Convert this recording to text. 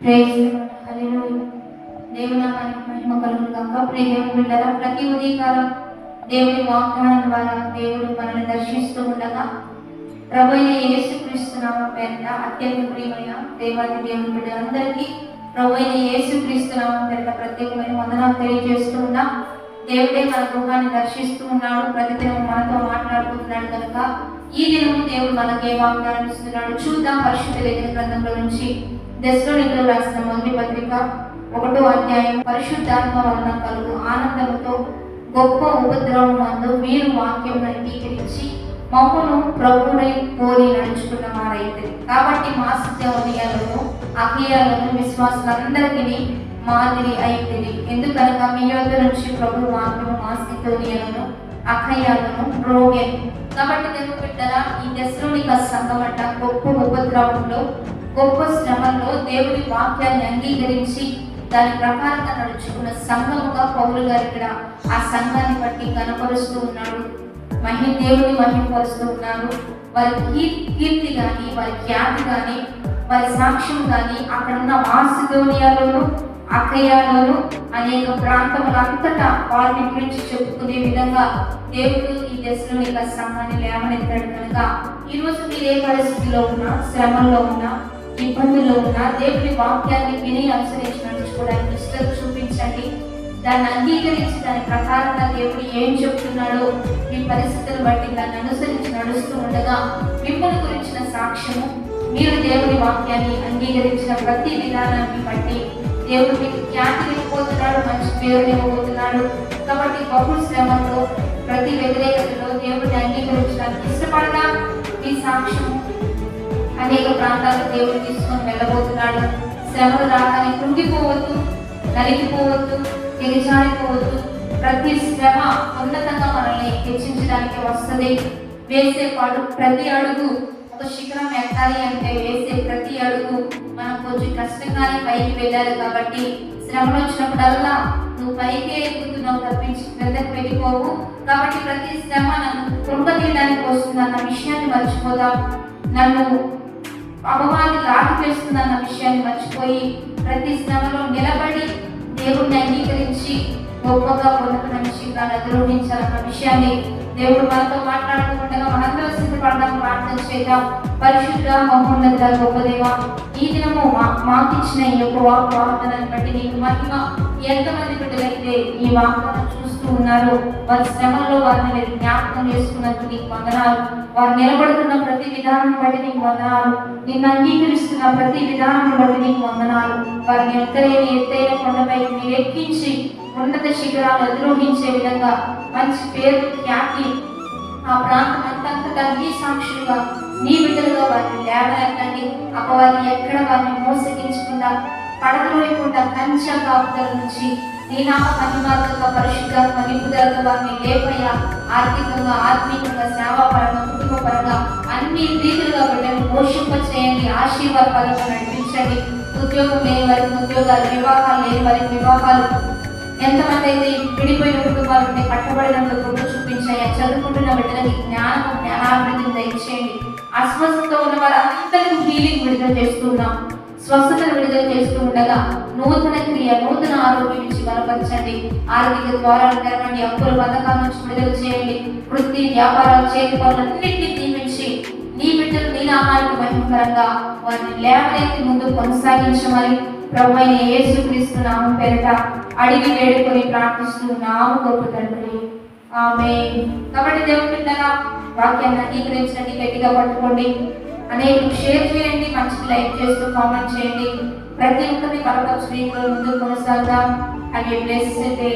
Praise మహిమ కలుగును గాక ప్రియ దేవుని బిడ్డలారా, ప్రతి ఉదయకాలం దేవుని వాగ్దానం ద్వారా దేవుడు మనల్ని దర్శిస్తూ ఉండగా ప్రభు అయిన యేసుక్రీస్తు పేరిట అత్యంత ప్రియమైన దేవాది దేవుని బిడ్డలందరికీ ప్రభు అయిన యేసుక్రీస్తు పేరిట ప్రత్యేకమైన వందనాలు తెలియజేస్తూ ఉన్నా దేవుడే మన గృహాన్ని దర్శిస్తూ ఉన్నాడు ప్రతిదినం మనతో మాట్లాడుతున్నాడు కనుక ఈ దినము దేవుడు మనకే వాగ్దానం ఇస్తున్నాడు చూద్దాం పరిశుద్ధ లేఖన గ్రంథంలో నుంచి దశలో రాసిన మొదటి పత్రిక ఒకటో అధ్యాయం పరిశుద్ధాత్మ వలన కలుగు ఆనందముతో గొప్ప ఉపద్రవం అందు మీరు వాక్యం అంగీకరించి మమ్మను ప్రభుడై కోరి నడుచుకున్న వారైతే. కాబట్టి మా సత్యవనయాలను అఖియాలను విశ్వాసులందరికీ మాదిరి అయితే ఎందుకనగా మీ యొద్ద నుంచి ప్రభు వాక్యము మా స్థితోనియలను అఖయాలను రోగెను కాబట్టి దేవుడు బిడ్డరా ఈ దశలోనిక అంట గొప్ప ఉపద్రవంలో గొప్ప శ్రమంలో దేవుడి వాక్యాన్ని అంగీకరించి దాని ప్రకారంగా నడుచుకున్న సంఘముగా పౌరులు గారు ఇక్కడ ఆ సంఘాన్ని బట్టి కనపరుస్తూ ఉన్నాడు. మహి దేవుని మహిమపరుస్తూ ఉన్నారు. వారి కీర్తి కానీ వారి ఖ్యాతి కానీ వారి సాక్ష్యం కానీ అక్కడ ఉన్న మాసిదోనియాలోను అక్కయ్యలోను అనేక ప్రాంతములంతటా వారిని గురించి చెప్పుకునే విధంగా దేవుడు ఈ దశలో ఇక సంఘాన్ని లేవనెత్తాడు కనుక ఈ రోజు మీరు ఏ పరిస్థితిలో ఉన్నా శ్రమంలో ఉన్నా ఇబ్బందుల్లో ఉన్నా దేవుడి వాక్యాన్ని విని అనుసరించి నడుచుకోవడానికి ఇష్టం చూపించండి. దాన్ని అంగీకరించి దాని ప్రకారంగా దేవుడు ఏం చెప్తున్నాడో మీ పరిస్థితులను బట్టి దాన్ని అనుసరించి నడుస్తూ ఉండగా మిమ్మల్ని గురించిన సాక్ష్యము మీరు దేవుని వాక్యాన్ని అంగీకరించిన ప్రతి విధానాన్ని బట్టి దేవుడు మీకు ఖ్యాతిని ఇవ్వబోతున్నాడు మంచి పేరుని ఇవ్వబోతున్నాడు కాబట్టి బహు శ్రమతో ప్రతి వ్యతిరేకతలో దేవుడిని అంగీకరించడానికి ఇష్టపడగా మీ సాక్ష్యం అనేక ప్రాంతాలకు దేవుడు తీసుకొని వెళ్ళబోతున్నాడు. శ్రమలు రాగానే కృంగిపోవద్దు నలిగిపోవద్దు దిగజారిపోవద్దు ప్రతి శ్రమ ఉన్నతంగా మనల్ని హెచ్చించడానికి వస్తుంది. వేసే పాటు ప్రతి అడుగు ఒక శిఖరం ఎక్కాలి అంటే వేసే ప్రతి అడుగు మనం కొంచెం కష్టంగానే పైకి వెళ్ళాలి కాబట్టి శ్రమలు వచ్చినప్పుడల్లా నువ్వు పైకే ఎక్కుతున్నావు తప్పించి క్రిందకు వెళ్ళిపోవు. కాబట్టి ప్రతి శ్రమ నన్ను కృంగతీయడానికి వస్తుంది అన్న విషయాన్ని మర్చిపోదాం. నన్ను అపవాది లాగి అన్న విషయాన్ని మర్చిపోయి ప్రతి శ్రమలో నిలబడి దేవుణ్ణి అంగీకరించి గొప్పగా పొందుకున్న విషయంగా ద్రోహించాలన్న విషయాన్ని దేవుడు మనతో మాట్లాడుతుండగా మనందరం సిద్ధపడడానికి ప్రార్థన చేద్దాం. పరిశుద్ధ మహోన్నత గొప్ప దేవ ఈ దినము మాకు ఇచ్చిన ఈ యొక్క వాక్ వాగ్దానాన్ని బట్టి నీకు మహిమ ఎంతమంది బిడ్డలైతే ఈ వాగ్దానం చూసి ఉన్నారు వారి శ్రమల్లో వారిని మీరు జ్ఞాపకం చేసుకున్నందుకు నీకు వందనాలు. వారు నిలబడుతున్న ప్రతి విధానం బట్టి నీకు వందనాలు. నిన్ను అంగీకరిస్తున్న ప్రతి విధానం బట్టి నీకు వందనాలు. వారిని ఎత్తలేని ఎత్తైన కొండపై మీరు ఎక్కించి ఉన్నత శిఖరాలు అధిరోహించే విధంగా మంచి పేరు ఖ్యాతి ఆ ప్రాంతం అంతంతటా నీ సాక్షులుగా నీ బిడ్డలుగా వారిని లేవనెత్తండి. అపవాది ఎక్కడ వారిని మోసగించకుండా పడగలేకుండా కంచె కాపుదల నుంచి నీ నామ మహిమాత్మక పరిశుద్ధాత్మ నిపుదలతో వారిని లేపయ్యా ఆర్థికంగా ఆత్మీయంగా సేవాపరంగా కుటుంబపరంగా అన్ని రీతిలుగా బిడ్డను పోషింప చేయండి ఆశీర్వాదాలుగా నడిపించండి. ఉద్యోగం లేని వారికి ఉద్యోగాలు వివాహాలు లేని వారికి వివాహాలు ఎంతమంది అయితే విడిపోయిన కుటుంబాలు ఉంటే కట్టబడినందుకు గుర్తు చూపించాయా చదువుకుంటున్న బిడ్డలకి జ్ఞానం జ్ఞానాభివృద్ధిని దయచేయండి. అస్వస్థత ఉన్న వారందరికీ హీలింగ్ విడుదల చేస్తున్నాం స్వస్థతను విడుదల చేస్తూ ఉండగా నూతన క్రియ నూతన ఆరోగ్యం నుంచి బలపరచండి. ఆరోగ్య ద్వారాలు తెరవండి. అప్పుల పథకాల నుంచి విడుదల చేయండి. వృత్తి వ్యాపారాలు చేతి పనులన్నింటినీ దీవించి నీ బిడ్డలు నీ నామానికి మహిమకరంగా వారిని లేవనెత్తి ముందు కొనసాగించమని ప్రభుత్వ అయిన యేసుక్రీస్తు నామం పెరట అడిగి వేడుకొని ప్రార్థిస్తూ నామ గొప్ప తండ్రి ఆమె కాబట్టి దేవుని వాక్యాన్ని అంగీకరించండి గట్టిగా పట్టుకోండి. అనేక షేర్ చేయండి మంచి లైక్ చేస్తూ కామెంట్ చేయండి. ప్రతి ఒక్కరిని పరపక్ష ముందు కొనసాగుదాం. అవి బ్లెస్ డే